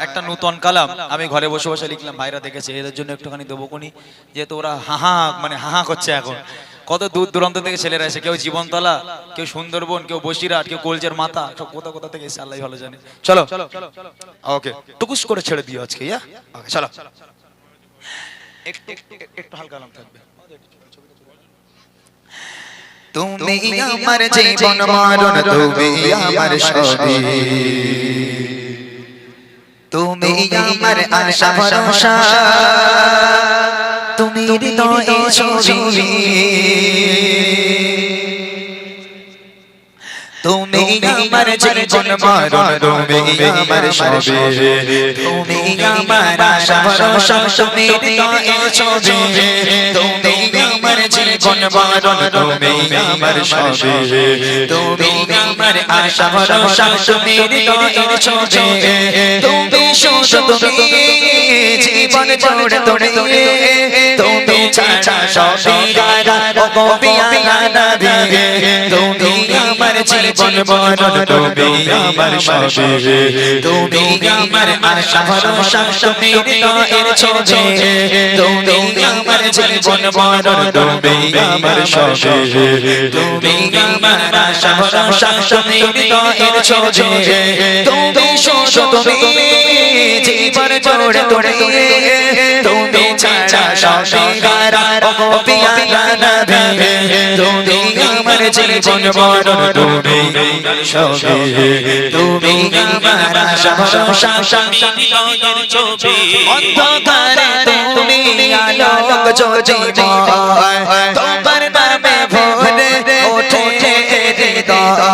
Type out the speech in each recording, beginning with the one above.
একটা নূতন কালাম আমি ঘরে বসে বসে লিখলাম ভাইরা দেখেছে এদের জন্য একটুখানি দেবো কোনি যেহেতু ওরা হাহা মানে হাহা করছে এখন। কত দূর দূরান্ত থেকে ছেলেরা এসে কেউ জীবনতলা কেউ সুন্দরবন কেউ বসিরহাট কেউ কলজের মাথা সব কোথা কোথা থেকে এসে আল্লাহ ভালো জানে। চলো ওকে টুকুস করে ছেড়ে দিও আজকে ইয়া? ওকে চলো। একটু একটু- একটু হালকা থাকবে। তুমি আমার জীবন মরণ তুমি আমার সবই তুমি আমার আশা ভরসা। তুমি হৃদয়ে ছবি। তুমি আমার জীবন মরণ তুমি আমার সবই তুমি আমার আশা ভরসা তুমি হৃদয়ে ছবি। তুমি আমার জীবন বরণ, তুমি আমার সবে। তুমি আমার আশা, ভরসা তুমি হৃদয়ে ছবি। তুমি সুস তুমি জীবন জোড়ে তোড়ে তুমি ছাড়া সবে গারা ও গোপিয়া গানা তুমি আমার জীবন মরণ তুমি আমার সবে তুমি আমার আশা ভরসা তুমি হৃদয়ের ছবি তুমি আমার জীবন মরণ তুমি আমার সবে তুমি আমার আশা ভরসা তুমি হৃদয়ের ছবি তুমি শুধু তুমি জীবন জোড়ে তোড়ে তুমি ছাড়া সবে গারা ও তুমি আমার জীবন মরণ তুমি সবে তুমি আমার আশা ভরসা অন্ধকারে তুমি আলোক জ্যোতির্ময় তোমার নামে ভোরে ওঠে হৃদয়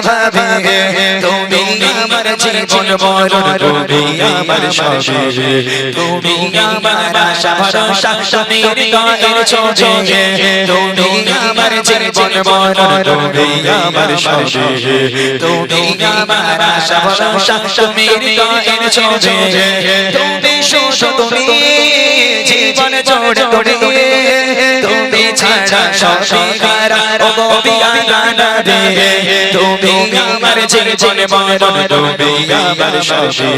ভাবি তুমি আমার জীবন মরণ তুমি আমার সবে তুমি আমার আশা, ভরসা তুমি হৃদয়ের ছবি তুমি আমার জীবন মরণ তুমি আমার সবে তুমি আমার আশা, ভরসা তুমি হৃদয়ের ছবি তুমি শুধু তুমি, জীবন জোড় তোড়ে তুমি ছাড়া সবই গারা ও গোপিয়া তুমি আমার জীবন মরণ তুমি আমার সবে।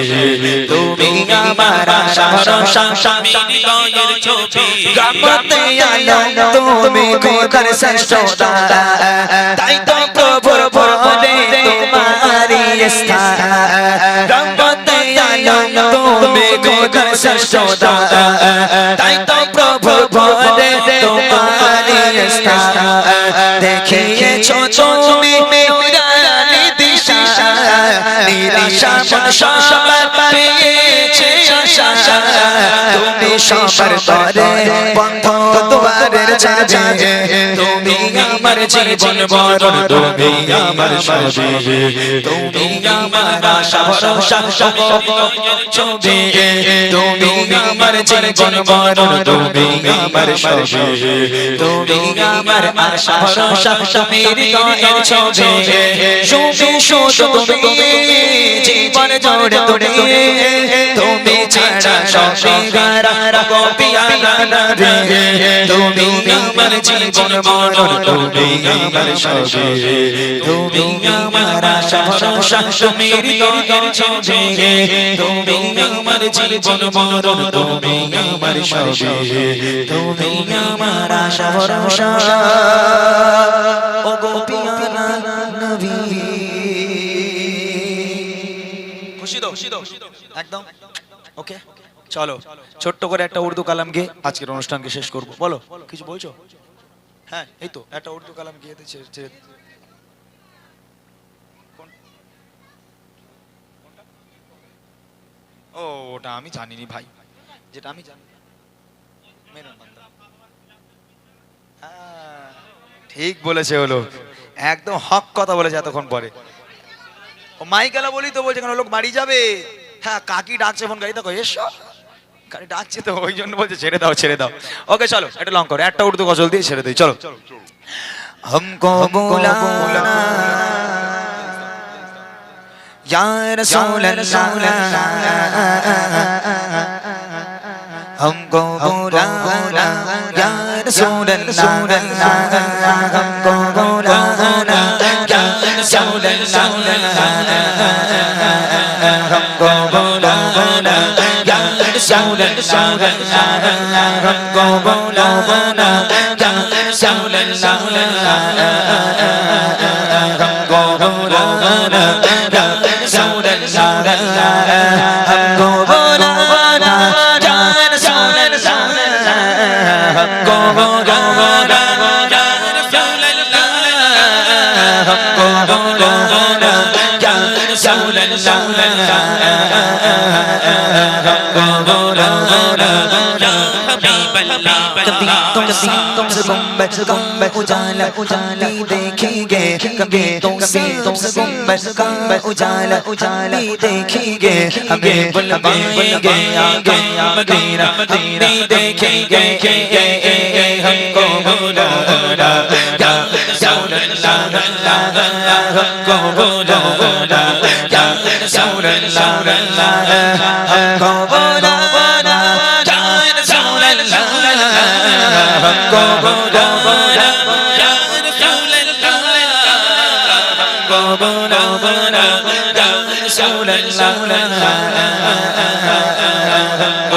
তুমি আমার আশা, ভরসা, স্বামী হৃদয়ের ছবি। গামতে আলো, তুমি খোদার শ্রেষ্ঠ দাতা তাই তো প্রভুর ভরে তোমারি স্থান। গামতে আলো, তুমি খোদার শ্রেষ্ঠ দাতা তাই তো প্রভু ভরে তোমারি স্থান। দেখিয়েছো তুমি নুরানি দিশা। নিরাশা সবার পেয়েছ তুমি সবার তরে বন্ধ দুয়ারের চাবি তুমি আমার জীবন মরণ তুমি আমার সবে তুমি আমার আশা তুমি আমার জীবন মরণ তুমি আমার সবে তুমি আমার আশা ভরসা তুমি ছবি শুধু শুধু তুমি, জীবন জোড়ে, তুমি ছাড়া সবই গারা গোপিয়া গানা রে। তুমি আমার জীবন মরণ তুমি আমার সবে তুমি আমার আশা ভরসা তুমি হৃদয়ের ছবি তুমি আমার জীবন মরণ তুমি আমার সবে তুমি আমার আশা ভরসা। ও গোপিয়া নবী খুশি তো? একদম? ওকে। চলো ছোট্ট করে একটা উর্দু কালাম গিয়ে আজকের অনুষ্ঠানকে শেষ করব। বলো কিছু বলছো? হ্যাঁ এই তো একটা উর্দু কালাম গিয়ে? ও ওটা আমি জানিনি ভাই। যেটা আমি জানি হ্যাঁ, ঠিক বলেছে হলো একদম হক কথা বলেছে এতক্ষণ পরে। ও মাইকেলা বলি তো বলছে কেন লোক বাড়ি যাবে। হ্যাঁ কাকি ডাকছে ফোন গাড়ি দেখো এসো। গাড়ি ডাকছে তো ওই জন্য বলছে ছেড়ে দাও ছেড়ে দাও ওকে চলো একটা লং করো একটা উর্দু গজল দিয়ে ছেড়ে দিই চলো हमको बुलाना या रसूल हमको बुलाना या रसूल हमको شولا شولا شولا قبولا بنا شولا شولا قبولا بنا شولا شولا قبولا بنا شولا شولا قبولا गुम्बद गुम्बद उजाला उजाला देखेंगे कभी तुम सी तुम से गुम्बद गुम्बद उजाला उजाला देखेंगे हमें बुलवाएंगे आगे मदीना मदीना देखेंगे हमको बुलाना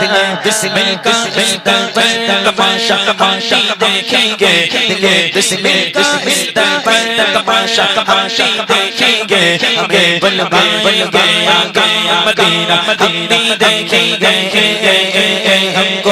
दिल बिस्मिल का बिस्मिल पर तमाशा तमाशा देखेंगे दिल बिस्मिल बिस्मिल पर तमाशा तमाशा देखेंगे हमें बुलवाएंगे आगे मदीना मदीना देखेंगे हमको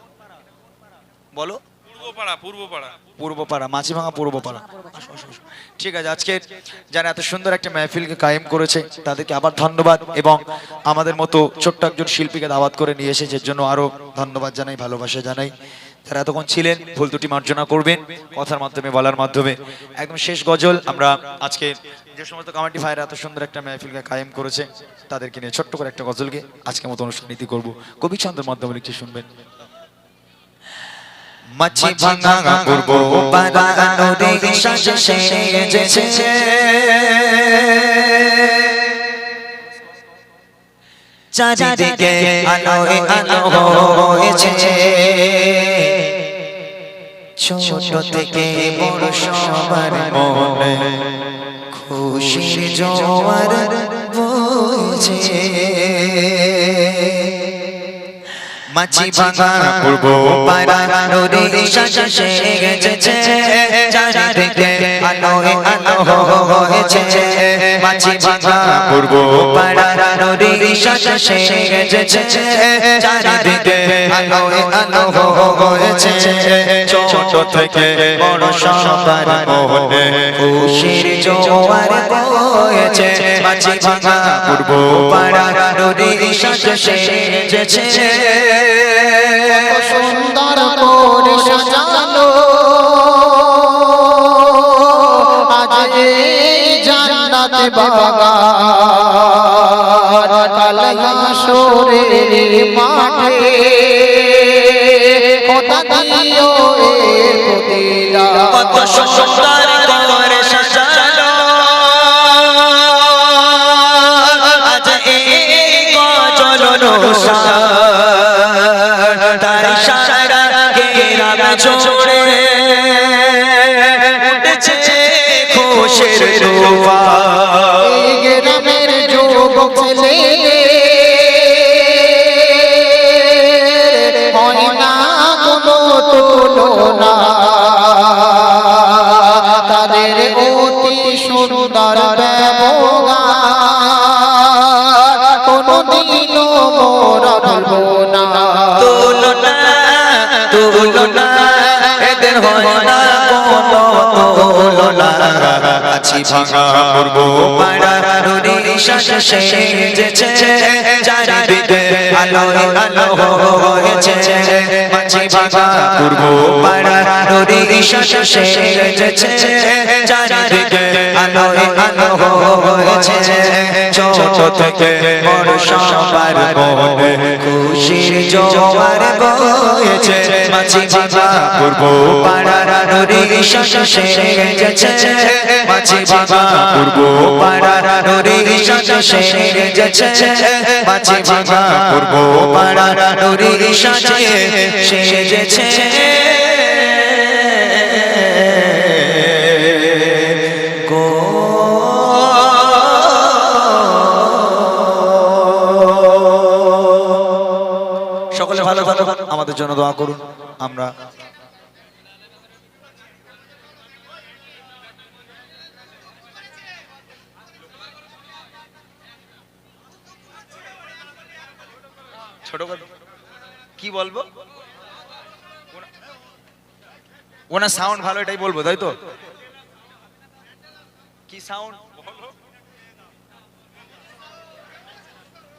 বলো। পূর্বপাড়া পূর্বপাড়া। পূর্বপাড়া মাছিভাঙা। ঠিক আছে আজকে যারা এত সুন্দর একটা মেহফিলকে কায়েম করেছে তাদেরকে আবার ধন্যবাদ এবং আমাদের মতো ছোট্ট একজন শিল্পীকে দাওয়াত করে নিয়ে এসেছে জন্য ধন্যবাদ জানাই ভালোবাসা জানাই। যারা এতক্ষণ ছিলেন ভুল ত্রুটি মার্জনা করবেন কথার মাধ্যমে বলার মাধ্যমে। একদম শেষ গজল আমরা আজকে যে সমস্ত কমিটি ভাইরা এত সুন্দর একটা মেহফিলকে কায়েম করেছে তাদেরকে নিয়ে ছোট্ট করে একটা গজলকে আজকের মতো অনুষ্ঠান নীতি করব। কবি ছন্দের মাধ্যমে লিখছে শুনবেন। মাছি ভাঙা রে সাজে সেজেছে। চারিদিকে আলোয় আলো হয়েছে। ছোট থেকে বড় সবার মনে খুশির জোয়ার বইছে। মাছি ভাঙা পূর্ব পাড়া নদী শাসে গেছে। আলোয় আলো হয়েছে মাছি ভাঙা পূর্ব পাড়ানো রে সাজে সেজেছে চারিদিকে আলোয় আলো হয়েছে ছোট থেকে বড় সবার মনে খুশির জোয়ার বয়েছে মাছি ভাঙা পূর্ব পাড়ানো রে সাজে সেজেছে সুন্দর করে সাজানো বাগান হাসরের মাঠে তুলনা তাদের অতি সুন্দর ব্যবহার। কোনদিনও মোরা না। তুলনা তুলনা হয় না আছি ভাঙা পূর্ব পাড়া নুরি শাসে সেজেছে চারিদিকে আলো আলো হয়েছে আছি ভাঙা পূর্ব পাড়া নুরি শাসে সেজেছে চারিদিকে আলো থেকে বড় সবার মনে খুশির জোয়ার বয়েছে। মাছি বাবা পূর্ব পাড়ার নুরি শাসে সেজেছে মাছি বাবা পূর্ব পাড়ার নুরি শাসে সেজেছে মাছি বাবা পূর্ব পাড়ার নুরি শাসে সেজেছে আমাদের জন্য দোয়া করুন আমরা ছোট কি বলব? ওনার সাউন্ড ভালো এটাই বলব তাই তো? কি সাউন্ড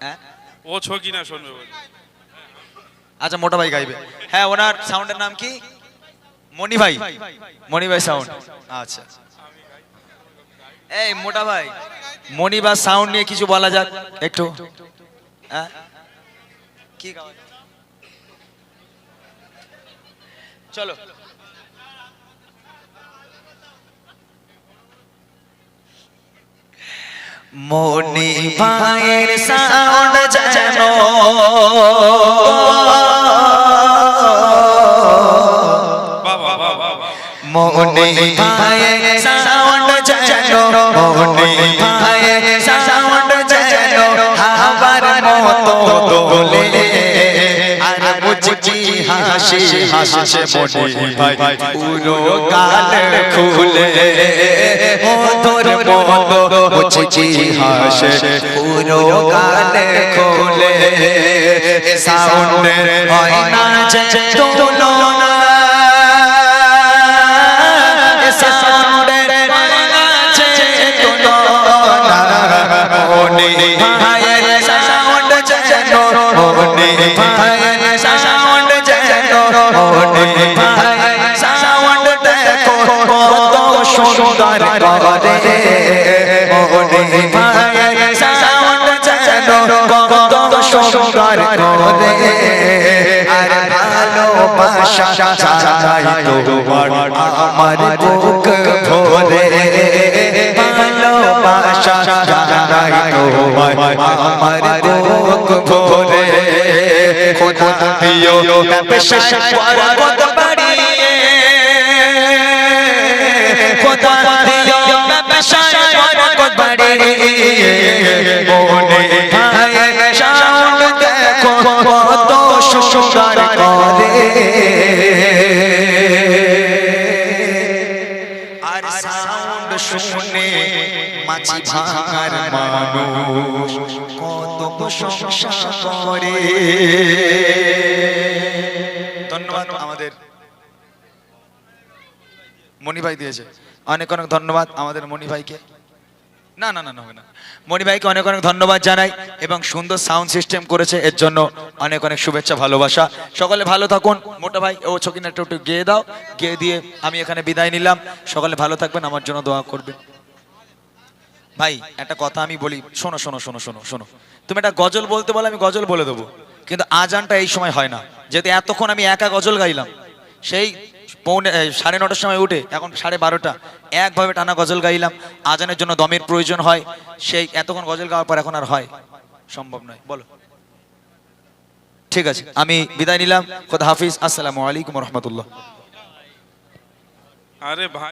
হ্যাঁ? ও ছকি না শুনবে আচ্ছা মোটা ভাই গাইবে। হ্যাঁ ওনার সাউন্ডের নাম কি? মনি ভাই। মনি ভাই সাউন্ড আচ্ছা। এই মোটা ভাই মনি বা সাউন্ড নিয়ে কিছু বলা যাক, একটু। হ্যাঁ? কি চলো। মনি ভাইয়ের সাউন্ড যেন মনি সাউন্ড মনি সাউন্ড হাবার মতো দোলে আর মুচকি হাসি হাসছে মনি ভাই পুরো গাল খুলে ও তোর মতো মুচকি হাসে পুরো গাল খুলে হয় না যে সাউন্ডের মনি ভাইয়ের সাউন্ড যেন, মনি ভাইয়ের সাউন্ড যেন, মনি ভাইয়ের সাউন্ড দেখো, কত সুন্দর করে। মনি ভাইয়ের সাউন্ড যেন, কত সুন্দর করে। আর ভালোবাসা চাই তোমার, আমার বুক ভরে। চাই তোমার আমার বুক ভরে খোদা দিও ব্যবসা বরকত বাড়িয়ে খোদা দিও ব্যবসা বরকত বাড়িয়ে মনে ভাই দেখো কত সুন্দর করে। মাছি ভাঙার মানুষ। কত প্রশংসা করে। ধন্যবাদ আমাদের মণি ভাই দিয়েছে। অনেক অনেক ধন্যবাদ আমাদের মণি ভাইকে না না না, হবে না। অনেক অনেক ধন্যবাদ জানাই এবং সুন্দর সাউন্ড সিস্টেম করেছে। এর জন্য অনেক অনেক শুভেচ্ছা, ভালোবাসা। সকলে ভালো থাকুন। মোটা ভাই, ও ছকিনা, একটু একটু গেয়ে দাও। গেয়ে দিয়ে আমি এখানে বিদায় নিলাম। সকলে ভালো থাকবেন। আমার জন্য দোয়া করবেন। ভাই, একটা কথা আমি বলি, শোনো শোনো শোনো শোনো শোনো। তুমি একটা গজল বলতে বলে আমি গজল বলে দেবো। কিন্তু আজানটা এই সময় হয় না। যেহেতু এতক্ষণ আমি একা গজল গাইলাম, সেই পৌনে সাড়ে নটার সময় উঠে, এখন সাড়ে বারোটা, একভাবে টানা গজল গাইলাম। আজানের জন্য দমের প্রয়োজন হয়। সেই এতক্ষণ গজল গাওয়ার পর এখন আর হয়, সম্ভব নয়। বলো। ঠিক আছে, আমি বিদায় নিলাম। খোদা হাফিজ। আসসালামু আলাইকুম রহমতুল্লাহ। আরে ভাই।